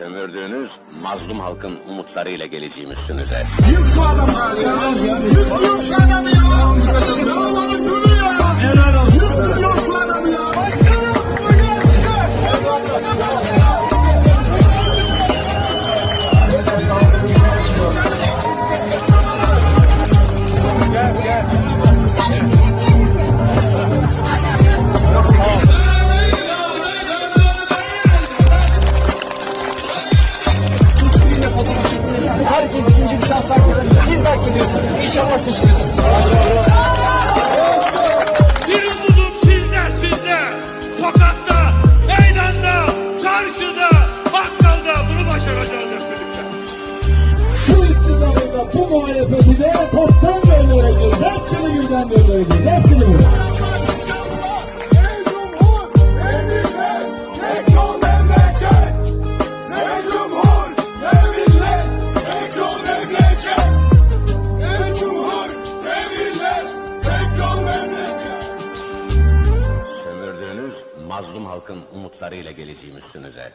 Sömürdüğünüz mazlum halkın umutlarıyla geleceğim üstünüze. Yık şu adamı ya. Yık diyor şu adamı ya. Ya bana gülü ya. Yık diyor şu adamı ya. Herkes hak ediyorsunuz. İnşallah seçilirsiniz. Bir umudum sizde, sizde. Sokakta, meydanda, çarşıda, mazlum halkın umutlarıyla geleceğim üstünüze.